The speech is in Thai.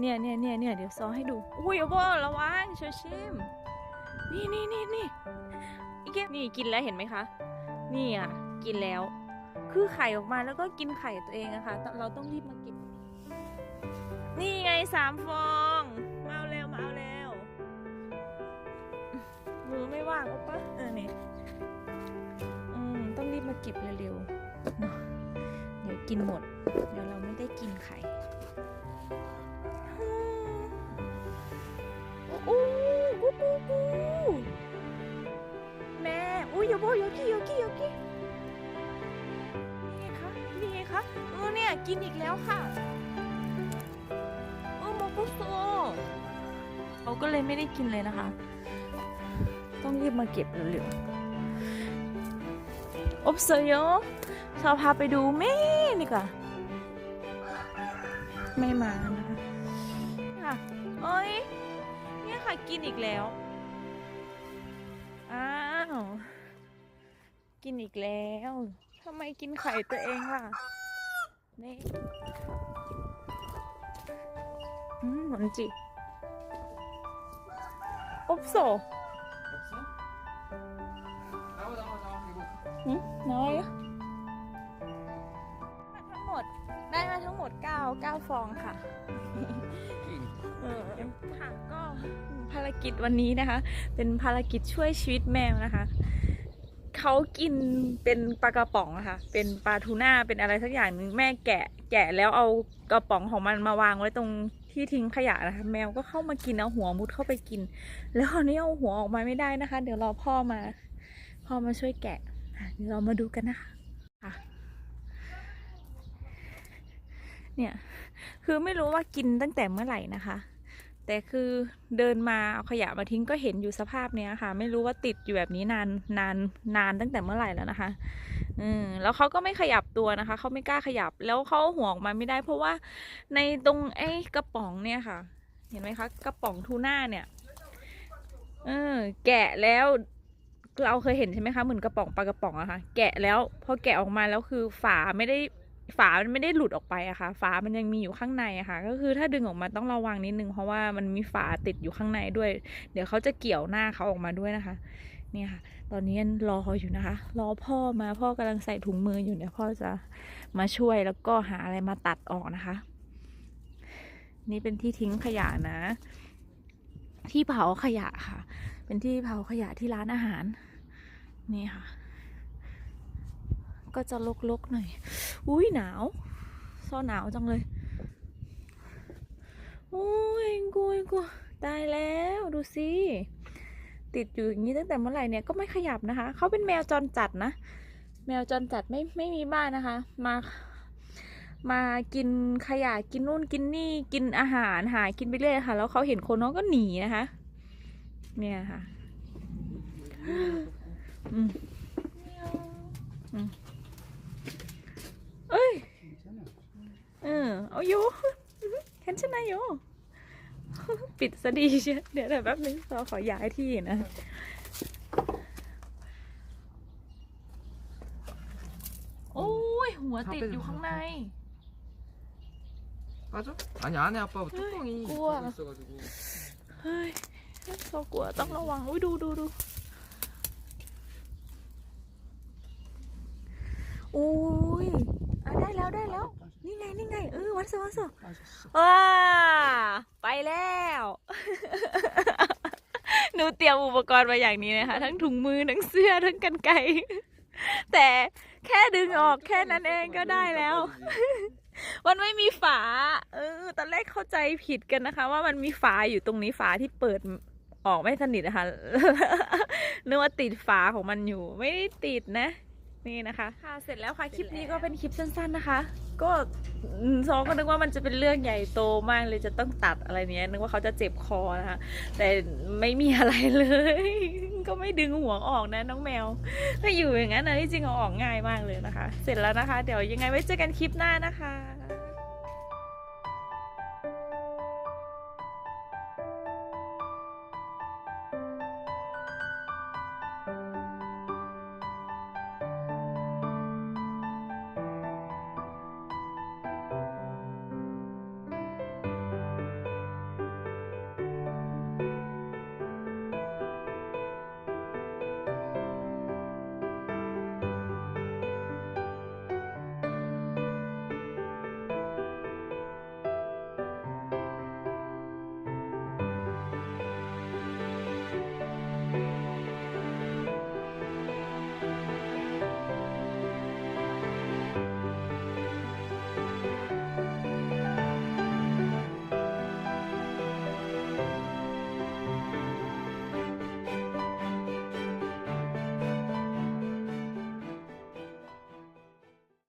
เนี่ยเนี่ยเนี่ยเนี่ยเดี๋ยวซอให้ดู อุ้ยโอ้โบระวังชชิม นี่นี่นี่นี่อีกแกนี่กินแล้วเห็นไหมคะ นี่อะ กินแล้ว คือไข่ออกมาแล้วก็กินไข่ตัวเองอะคะ่ะเราต้องรีบมาเก็บนี่ไงสามฟอง มาเอาเร็วมาเอาเร็วมือไม่ว่างโอปะเออนี่อืมต้องรีบมาเก็บเร็วๆเนาะเดี๋ยวกินหมด เดี๋ยวเราไม่ได้กินไข่ กูกูกูแม่อุ้ยโยโบโยกิโยกิโยกินี่ไงคะนี่ไงคะเออเนี่ยกินอีกแล้วค่ะโอ้โมกุโซเราก็เลยไม่ได้กินเลยนะคะ ต้องรีบมาเก็บเร็วๆอบเซโยชาวพาไปดูแม่นี่ก่ะไม่มานะคะค่ะโอ้ย มากินอีกแล้ว อ้าว กินอีกแล้วทำไมกินไข่ตัวเองล่ะ นี่อืมมันจิอบโซหืมน้อยทั้งหมด ได้มาทั้งหมด 9 9 ฟองค่ะ ค่ะก็ภารกิจวันนี้นะคะ เป็นภารกิจช่วยชีวิตแมวนะคะเขากินเป็นปลากระป๋องอะค่ะเป็นปลาทูน่าเป็นอะไรสักอย่างหนึ่งแม่แกะ แกะแล้วเอากระป๋องของมันมาวางไว้ตรงที่ทิ้งขยะนะคะ แมวก็เข้ามากินเอาหัวมุดเข้าไปกิน แล้วคราวนี้เอาหัวออกมาไม่ได้นะคะ เดี๋ยวรอพ่อมา พ่อมาช่วยแกะเดี๋ยวเรามาดูกันนะคะ เนี่ย คือไม่รู้ว่ากินตั้งแต่เมื่อไหร่นะคะ แต่คือเดินมาเอาขยะมาทิ้งก็เห็นอยู่สภาพเนี้ยค่ะ ไม่รู้ว่าติดอยู่แบบนี้นานนานนานตั้งแต่เมื่อไหร่แล้วนะคะอืมแล้วเขาก็ไม่ขยับตัวนะคะเขาไม่กล้าขยับแล้วเขาหัวออกมาไม่ได้ เพราะว่าในตรงไอ้กระป๋องเนี่ยค่ะ เห็นไหมคะกระป๋องทูน่าเนี่ยเออแกะแล้วเราเคยเห็นใช่ไหมคะเหมือนกระป๋องปลากระป๋องอะค่ะแกะแล้วพอแกะออกมาแล้วคือฝาไม่ได้ ฝามันไม่ได้หลุดออกไปอะค่ะ ฝามันยังมีอยู่ข้างในอะค่ะ ก็คือถ้าดึงออกมาต้องระวังนิดนึง เพราะว่ามันมีฝาติดอยู่ข้างในด้วย เดี๋ยวเขาจะเกี่ยวหน้าเขาออกมาด้วยนะคะ เนี่ยค่ะ ตอนนี้รออยู่นะคะ รอพ่อมาพ่อกำลังใส่ถุงมืออยู่เดี๋ยวพ่อจะมาช่วยแล้วก็หาอะไรมาตัดออกนะคะ นี่เป็นที่ทิ้งขยะนะ ที่เผาขยะค่ะ เป็นที่เผาขยะที่ร้านอาหาร นี่ค่ะ ก็จะลกๆหน่อย อุ้ยหนาวซอหนาวจังเลยโอ้ยกลัวกลัวตายแล้วดูสิติดอยู่อย่างนี้ตั้งแต่เมื่อไหร่เนี่ยก็ไม่ขยับนะคะ เขาเป็นแมวจรจัดนะ แมวจรจัดไม่ไม่มีบ้านนะคะ มา มากินขยะกินนู่นกินนี่กินอาหารหากินไปเรื่อยค่ะ แล้วเขาเห็นคนน้องก็หนีนะคะ เนี่ยค่ะ อืมอืม เอ้ย 괜찮아 เออเอาอยู่ เห็นชนะอยู่ ปิดซะดีเชียวเดี๋ยวเดี๋ยวแป๊บนึงเราขอย้ายที่นะ โอ้ย หัวติดอยู่ข้างใน 빠져? 아니 안에 아빠 뚜껑이 우와. 닫혀 있어가지고 เฮ้ยเรากลัวต้องระวัง อุ้ยดูดูดู นี่ไง เออวัดสวัสดิ์ 빠졌어 ว้าไปแล้ว หนูเตรียมอุปกรณ์มาอย่างนี้นะคะ ทั้งถุงมือ ทั้งเสื้อ ทั้งกันไกร แต่แค่ดึงออกแค่นั้นเองก็ได้แล้ว มันไม่มีฝา เออ ตอนแรกเข้าใจผิดกันนะคะ ว่ามันมีฝาอยู่ตรงนี้ฝาที่เปิดออกไม่สนิทนะคะ นึกว่าติดฝาของมันอยู่ ไม่ได้ติดนะ นี่นะคะ ค่ะ เสร็จแล้วค่ะ คลิปนี้ก็เป็นคลิปสั้น ๆนะคะ ก็ซ้อมก็นึกว่ามันจะเป็นเรื่องใหญ่โตมากเลยจะต้องตัดอะไรเนี้ยนึกว่าเขาจะเจ็บคอนะคะแต่ไม่มีอะไรเลย ก็ไม่ดึงหัวออกนะน้องแมวก็อยู่อย่างนั้นนะที่จริงเอาออกง่ายมากเลยนะคะ เสร็จแล้วนะคะ เดี๋ยวยังไงไว้เจอกันคลิปหน้านะคะ